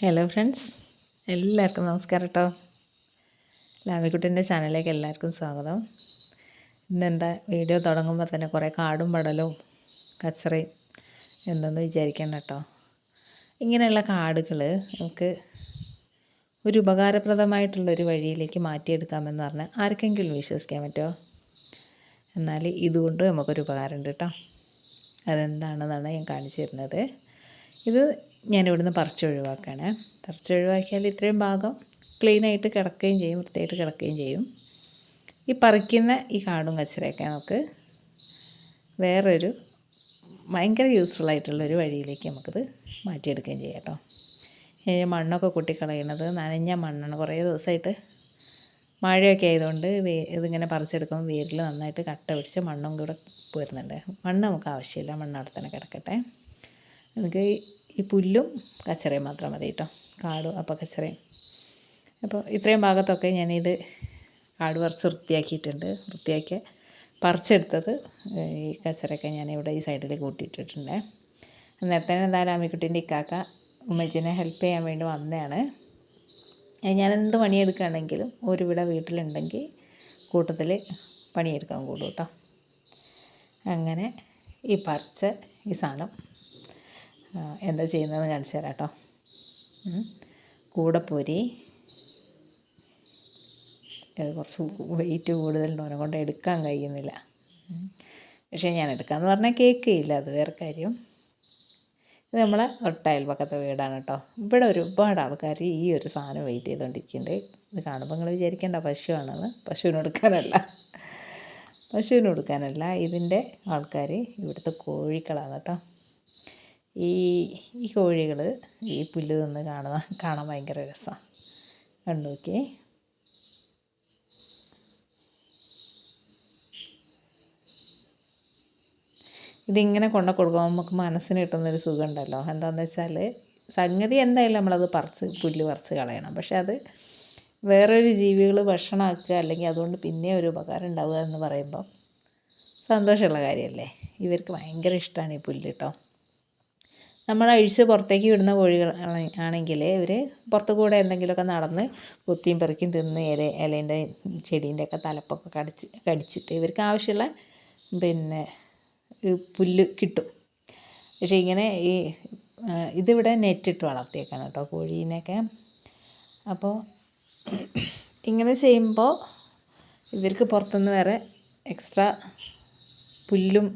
Hello friends എല്ലാവർക്കും നമസ്കാരം കേട്ടോ ലാമിക്കുട്ടിന്റെ ചാനലിലേക്ക് എല്ലാവർക്കും സ്വാഗതം. ഇന്നെന്താ വീഡിയോ തുടങ്ങുമ്പോൾ തന്നെ കുറേ കാടും പടലും കച്ചറയും എന്തെന്ന് വിചാരിക്കണം കേട്ടോ ഇങ്ങനെയുള്ള കാടുകൾ നമുക്ക് ഒരു ഉപകാരപ്രദമായിട്ടുള്ളൊരു വഴിയിലേക്ക് മാറ്റിയെടുക്കാമെന്ന് പറഞ്ഞാൽ ആർക്കെങ്കിലും വിശ്വസിക്കാൻ പറ്റുമോ എന്നാൽ ഇതുകൊണ്ട് നമുക്കൊരു ഉപകാരമുണ്ട് കേട്ടോ അതെന്താണെന്നാണ് ഞാൻ കാണിച്ചു തരുന്നത്. ഇത് ഞാൻ ഇവിടുന്ന് പറിച്ചൊഴിവാക്കുകയാണ്. പറിച്ചൊഴിവാക്കിയാൽ ഇത്രയും ഭാഗം ക്ലീനായിട്ട് കിടക്കുകയും ചെയ്യും വൃത്തിയായിട്ട് കിടക്കുകയും ചെയ്യും. ഈ പറിക്കുന്ന ഈ കാടും കച്ചറയൊക്കെ നമുക്ക് വേറൊരു ഭയങ്കര യൂസ്ഫുൾ ആയിട്ടുള്ളൊരു വഴിയിലേക്ക് നമുക്കത് മാറ്റിയെടുക്കുകയും ചെയ്യാം കേട്ടോ. ഈ മണ്ണൊക്കെ കൂട്ടിക്കളയണത് നനഞ്ഞ മണ്ണാണ്. കുറേ ദിവസമായിട്ട് മഴയൊക്കെ ആയതുകൊണ്ട് വേ ഇതിങ്ങനെ പറിച്ചെടുക്കുമ്പോൾ വേരിൽ നന്നായിട്ട് കട്ട പിടിച്ച് മണ്ണും കൂടെ പോരുന്നുണ്ട്. മണ്ണ് നമുക്ക് ആവശ്യമില്ല മണ്ണ് അവിടെ തന്നെ കിടക്കട്ടെ. നമുക്ക് ഈ പുല്ലും കച്ചറയും മാത്രം മതി കേട്ടോ. കാടും അപ്പം കച്ചറയും. അപ്പോൾ ഇത്രയും ഭാഗത്തൊക്കെ ഞാനിത് കാട് പറിച്ച് വൃത്തിയാക്കിയിട്ടുണ്ട്. വൃത്തിയാക്കി പറിച്ചെടുത്തത് ഈ കച്ചറയൊക്കെ ഞാനിവിടെ ഈ സൈഡിൽ കൂട്ടിയിട്ടിട്ടുണ്ട്. നേരത്തെ എന്തായാലും അമ്മിക്കുട്ടീന്റെ ഇക്കാക്ക ഉമ്മച്ചിനെ ഹെൽപ്പ് ചെയ്യാൻ വേണ്ടി വന്നതാണ്. ഞാൻ എന്ത് ഒരു വിട വീട്ടിലുണ്ടെങ്കിൽ കൂട്ടത്തിൽ പണിയെടുക്കാൻ കൂടും കേട്ടോ. അങ്ങനെ ഈ പറിച്ച ഈ സാധനം എന്താ ചെയ്യുന്നതെന്ന് കാണിച്ചു തരാം കേട്ടോ. കൂടപ്പൊരി കുറച്ച് വെയിറ്റ് കൂടുതലുണ്ട്. അവനെ കൊണ്ട് എടുക്കാൻ കഴിയുന്നില്ല. പക്ഷേ ഞാൻ എടുക്കാമെന്ന് പറഞ്ഞാൽ കേൾക്കുകയില്ല അത് വേറെ കാര്യം. ഇത് നമ്മളെ തൊട്ടയൽപ്പക്കത്തെ വീടാണ് കേട്ടോ. ഇവിടെ ഒരുപാട് ആൾക്കാർ ഈ ഒരു സാധനം വെയിറ്റ് ചെയ്തുകൊണ്ടിരിക്കുന്നുണ്ട് ഇത് കാണുമ്പോൾ നിങ്ങൾ വിചാരിക്കേണ്ട പശുവാണെന്ന്. പശുവിന് കൊടുക്കാനല്ല. പശുവിന് കൊടുക്കാനല്ല. ഇതിന്റെ ആൾക്കാർ ഇവിടുത്തെ കോഴിക്കളാണ് കേട്ടോ. ഈ ഈ കോഴികൾ ഈ പുല്ല് തിന്ന് കാണുന്ന കാണാൻ ഭയങ്കര രസമാണ് കണ്ടു നോക്കിയേ. ഇതിങ്ങനെ കൊണ്ട കൊടുക്കുമ്പോൾ നമുക്ക് മനസ്സിന് കിട്ടുന്നൊരു സുഖം ഉണ്ടല്ലോ എന്താണെന്ന് വെച്ചാൽ സംഗതി എന്തായാലും നമ്മളത് പറിച്ച് പുല്ല് പറിച്ച് കളയണം. പക്ഷെ അത് വേറൊരു ജീവികൾ ഭക്ഷണമാക്കുക അല്ലെങ്കിൽ അതുകൊണ്ട് പിന്നെ ഒരു ഉപകാരം ഉണ്ടാവുക എന്ന് പറയുമ്പം സന്തോഷമുള്ള കാര്യമല്ലേ? ഇവർക്ക് ഭയങ്കര ഇഷ്ടമാണ് ഈ പുല്ല് കേട്ടോ നമ്മൾ അഴിച്ച് പുറത്തേക്ക് വിടുന്ന കോഴികൾ ആണെങ്കിൽ ഇവർ പുറത്തു കൂടെ എന്തെങ്കിലുമൊക്കെ നടന്ന് കൊത്തിയും പെറുക്കിയും തിന്ന് ഇല ഇലേന്റെ ചെടീന്റെ ഒക്കെ തലപ്പൊക്കെ കടിച്ച് കടിച്ചിട്ട് ഇവർക്ക് ആവശ്യമുള്ള പിന്നെ പുല്ല് കിട്ടും. പക്ഷേ ഇങ്ങനെ ഈ ഇതിവിടെ നെറ്റിട്ട് വളർത്തിയേക്കാണ് കേട്ടോ കോഴീനെയൊക്കെ. അപ്പോൾ ഇങ്ങനെ ചെയ്യുമ്പോൾ ഇവർക്ക് പുറത്തുനിന്ന് വേറെ എക്സ്ട്രാ പുല്ലും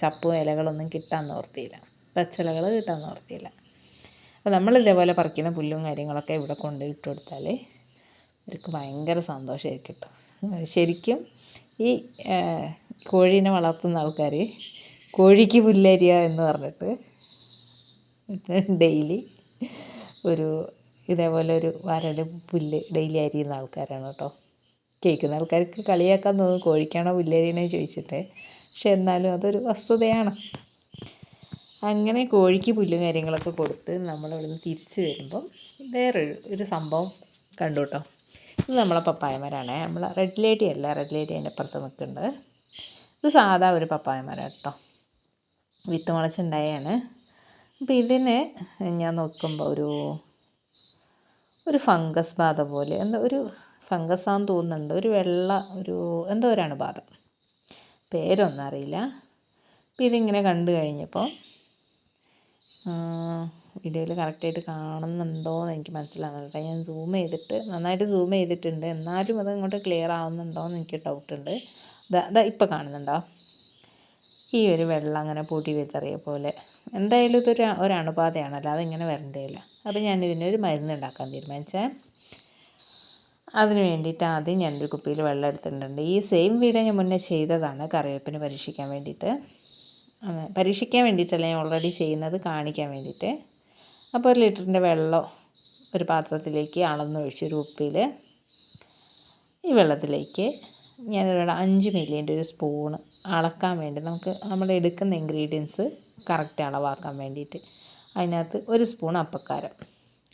ചപ്പും ഇലകളൊന്നും കിട്ടാൻ നിവർത്തിയില്ല പച്ചിലകൾ കിട്ടാൻ നിർത്തിയില്ല അപ്പോൾ നമ്മൾ ഇതേപോലെ പറിക്കുന്ന പുല്ലും കാര്യങ്ങളൊക്കെ ഇവിടെ കൊണ്ട് ഇട്ട് കൊടുത്താൽ അവർക്ക് ഭയങ്കര സന്തോഷമായിരിക്കും കേട്ടോ ശരിക്കും ഈ കോഴീനെ വളർത്തുന്ന ആൾക്കാർ കോഴിക്ക് പുല്ലരിയ എന്ന് പറഞ്ഞിട്ട് ഡെയിലി ഒരു ഇതേപോലെ ഒരു വരട് പുല്ല് ഡെയിലി അരിയുന്ന ആൾക്കാരാണ് കേട്ടോ കേൾക്കുന്ന ആൾക്കാർക്ക് കളിയാക്കാൻ തോന്നും കോഴിക്കാണോ പുല്ലരിയണേ ചോദിച്ചിട്ട്. പക്ഷെ എന്നാലും അതൊരു വസ്തുതയാണ്. അങ്ങനെ കോഴിക്ക് പുല്ലും കാര്യങ്ങളൊക്കെ കൊടുത്ത് നമ്മളിവിടുന്ന് തിരിച്ച് വരുമ്പം വേറൊരു ഒരു സംഭവം കണ്ടു കേട്ടോ ഇത് നമ്മളെ പപ്പായ മരമാണ് നമ്മൾ റെഡ് ലേഡി അല്ല റെഡ് ലേഡി അതിന്റെ അപ്പുറത്ത് നിൽക്കുന്നുണ്ട്. ഇത് സാധാ ഒരു പപ്പായമരം കേട്ടോ വിത്ത് മുളച്ചുണ്ടായാണ്. അപ്പോൾ ഇതിന് ഞാൻ നോക്കുമ്പോൾ ഒരു ഒരു ഫംഗസ് ബാധ പോലെ എന്താ ഒരു ഫംഗസാന്ന് തോന്നുന്നുണ്ട്. ഒരു വെള്ള ഒരു എന്തോ ഒരാണ് ബാധ. പേരൊന്നും അറിയില്ല. അപ്പോൾ ഇതിങ്ങനെ കണ്ടു കഴിഞ്ഞപ്പോൾ വീഡിയോയിൽ കറക്റ്റായിട്ട് കാണുന്നുണ്ടോ എന്ന് എനിക്ക് മനസ്സിലാകുന്നില്ല ഞാൻ സൂം ചെയ്തിട്ട് നന്നായിട്ട് സൂം ചെയ്തിട്ടുണ്ട്. എന്നാലും അത് ഇങ്ങോട്ട് ക്ലിയർ ആവുന്നുണ്ടോ എന്ന് എനിക്ക് ഡൗട്ടുണ്ട് ഇതാ ഇപ്പം കാണുന്നുണ്ടോ? ഈ ഒരു വെള്ളം അങ്ങനെ പൊടി വിതറിയ പോലെ. എന്തായാലും ഇതൊരു ഒരു അണുബാധയാണ്. അല്ലാതെ ഇങ്ങനെ വരണ്ടേയില്ല. അപ്പോൾ ഞാൻ ഇതിനൊരു മരുന്ന് ഉണ്ടാക്കാൻ തീരുമാനിച്ചേ. അതിന് വേണ്ടിയിട്ട് ആദ്യം ഞാനൊരു കുപ്പിയിൽ വെള്ളം എടുത്തിട്ടുണ്ട്. ഈ സെയിം വീഡിയോ ഞാൻ മുന്നേ ചെയ്തതാണ് കറിവേപ്പിന് പരീക്ഷിക്കാൻ വേണ്ടിയിട്ട്. പരീക്ഷിക്കാൻ വേണ്ടിയിട്ടല്ല ഞാൻ ഓൾറെഡി ചെയ്യുന്നത്? കാണിക്കാൻ വേണ്ടിയിട്ട്. അപ്പോൾ ഒരു ലിറ്ററിന്റെ വെള്ളം ഒരു പാത്രത്തിലേക്ക് അളന്നൊഴിച്ച് ഒരു ഉപ്പിൽ ഈ വെള്ളത്തിലേക്ക് ഞാനിവിടെ അഞ്ച് മില്ലിന്റെ ഒരു സ്പൂണ് അളക്കാൻ വേണ്ടി നമുക്ക് നമ്മൾ എടുക്കുന്ന ഇൻഗ്രീഡിയൻസ് കറക്റ്റ് അളവാക്കാൻ വേണ്ടിയിട്ട്. അതിനകത്ത് ഒരു സ്പൂൺ അപ്പക്കാരം.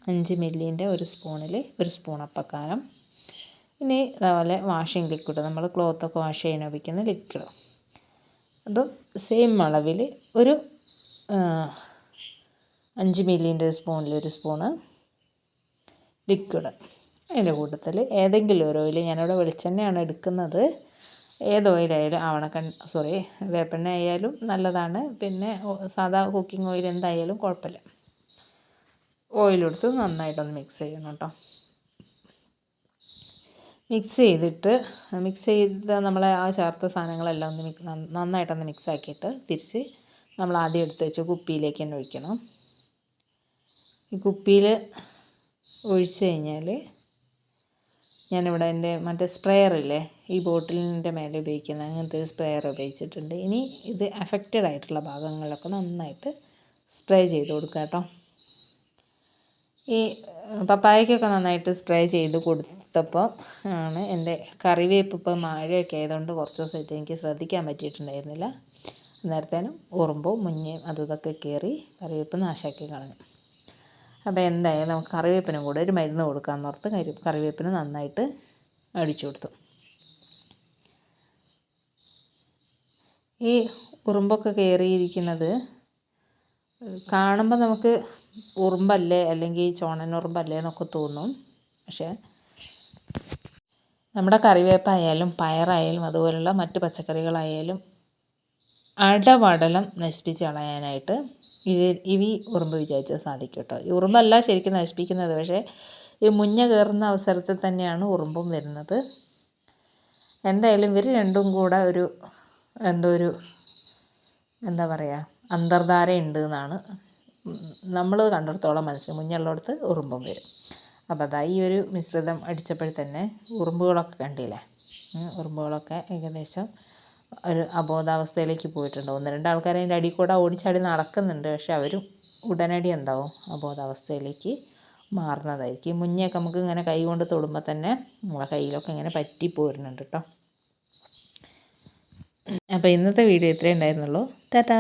അഞ്ച് മില്ലിന്റെ ഒരു സ്പൂണിൽ ഒരു സ്പൂൺ അപ്പക്കാരം. ഇനി അതുപോലെ വാഷിംഗ് ലിക്വിഡ് നമ്മൾ ക്ലോത്തൊക്കെ വാഷ് ചെയ്യാൻ ഉപയോഗിക്കുന്ന ലിക്വിഡ് അതും സെയിം അളവിൽ ഒരു അഞ്ച് മില്ലീന്റെ സ്പൂണിൽ ഒരു സ്പൂണ് ലിക്വിഡ് അതിന്റെ കൂട്ടത്തിൽ ഏതെങ്കിലും ഒരു ഓയിൽ ഞാനിവിടെ വെളിച്ചെണ്ണയാണ് എടുക്കുന്നത്. ഏത് ഓയിലായാലും ആവണക്കൺ സോറി വേപ്പെണ്ണ ആയാലും നല്ലതാണ്. പിന്നെ സാധാ കുക്കിംഗ് ഓയിൽ എന്തായാലും കുഴപ്പമില്ല. ഓയിലെടുത്ത് നന്നായിട്ടൊന്ന് മിക്സ് ചെയ്യണം കേട്ടോ. മിക്സ് ചെയ്തിട്ട് മിക്സ് ചെയ്ത നമ്മളെ ആ ചേർത്ത സാധനങ്ങളെല്ലാം ഒന്ന് മിക്സ് നന്നായിട്ടൊന്ന് മിക്സ് ആക്കിയിട്ട് തിരിച്ച് നമ്മൾ ആദ്യം എടുത്ത് വെച്ച് കുപ്പിയിലേക്ക് തന്നെ ഒഴിക്കണം. ഈ കുപ്പിയിൽ ഒഴിച്ച് കഴിഞ്ഞാൽ ഞാനിവിടെ എന്റെ മറ്റേ സ്പ്രെയർ ഇല്ലേ ഈ ബോട്ടിലിന്റെ മേലെ ഉപയോഗിക്കുന്ന അങ്ങനത്തെ സ്പ്രെയർ ഉപയോഗിച്ചിട്ടുണ്ട്. ഇനി ഇത് അഫക്റ്റഡ് ആയിട്ടുള്ള ഭാഗങ്ങളിലൊക്കെ നന്നായിട്ട് സ്പ്രേ ചെയ്ത് കൊടുക്കുക കേട്ടോ. ഈ പപ്പായക്കൊക്കെ നന്നായിട്ട് സ്പ്രേ ചെയ്ത് കൊടുത്തപ്പോൾ ആണ് എന്റെ കറിവേപ്പ് ഇപ്പോൾ മഴയൊക്കെ ആയതുകൊണ്ട് കുറച്ച് ദിവസമായിട്ട് എനിക്ക് ശ്രദ്ധിക്കാൻ പറ്റിയിട്ടുണ്ടായിരുന്നില്ല. നേരത്തേനും ഉറുമ്പും മുഞ്ഞയും അതും ഇതൊക്കെ കയറി കറിവേപ്പ് നാശാക്കി കളഞ്ഞു. അപ്പോൾ എന്തായാലും നമുക്ക് കറിവേപ്പിനും കൂടെ ഒരു മരുന്ന് കൊടുക്കാമെന്ന് ഓർത്ത് കറി കറിവേപ്പിന് നന്നായിട്ട് അടിച്ചു കൊടുത്തു. ഈ ഉറുമ്പൊക്കെ കയറിയിരിക്കുന്നത് കാണുമ്പോൾ നമുക്ക് ഉറുമ്പല്ലേ അല്ലെങ്കിൽ ചോണൻ ഉറുമ്പല്ലേ എന്നൊക്കെ തോന്നും. പക്ഷേ നമ്മുടെ കറിവേപ്പായാലും പയറായാലും അതുപോലുള്ള മറ്റ് പച്ചക്കറികളായാലും അടപടലം നശിപ്പിച്ച് കളയാനായിട്ട് ഇവ ഇവ ഉറുമ്പ് വിചാരിച്ചാൽ സാധിക്കും കേട്ടോ. ഈ ഉറുമ്പല്ല ശരിക്കും നശിപ്പിക്കുന്നത്. പക്ഷേ ഈ മുഞ്ഞ കയറുന്ന അവസരത്തിൽ തന്നെയാണ് ഉറുമ്പും വരുന്നത്. എന്തായാലും ഇവർ രണ്ടും കൂടെ ഒരു എന്തോ ഒരു എന്താ പറയുക അന്തർധാര ഉണ്ട് എന്നാണ് നമ്മൾ കണ്ടിടത്തോളം മനസ്സിൽ മുഞ്ഞുള്ളിടത്ത് ഉറുമ്പും വരും. അപ്പോൾ അതാ ഈ ഒരു മിശ്രിതം അടിച്ചപ്പോൾ തന്നെ ഉറുമ്പുകളൊക്കെ കണ്ടില്ലേ? ഉറുമ്പുകളൊക്കെ ഏകദേശം ഒരു അബോധാവസ്ഥയിലേക്ക് പോയിട്ടുണ്ട്. ഒന്ന് രണ്ട് ആൾക്കാർ അതിന്റെ അടി കൂടെ ഓടിച്ചാടി നടക്കുന്നുണ്ട്. പക്ഷെ അവരും ഉടനടി എന്താവും? അബോധാവസ്ഥയിലേക്ക് മാറുന്നതായിരിക്കും. മുന്നെയൊക്കെ നമുക്ക് ഇങ്ങനെ കൈ കൊണ്ട് തൊടുമ്പോൾ തന്നെ നമ്മളെ കയ്യിലൊക്കെ ഇങ്ങനെ പറ്റി പോരുന്നുണ്ട് കേട്ടോ അപ്പോൾ ഇന്നത്തെ വീഡിയോ ഇത്രയേ ഉണ്ടായിരുന്നുള്ളൂ. ടാറ്റാ!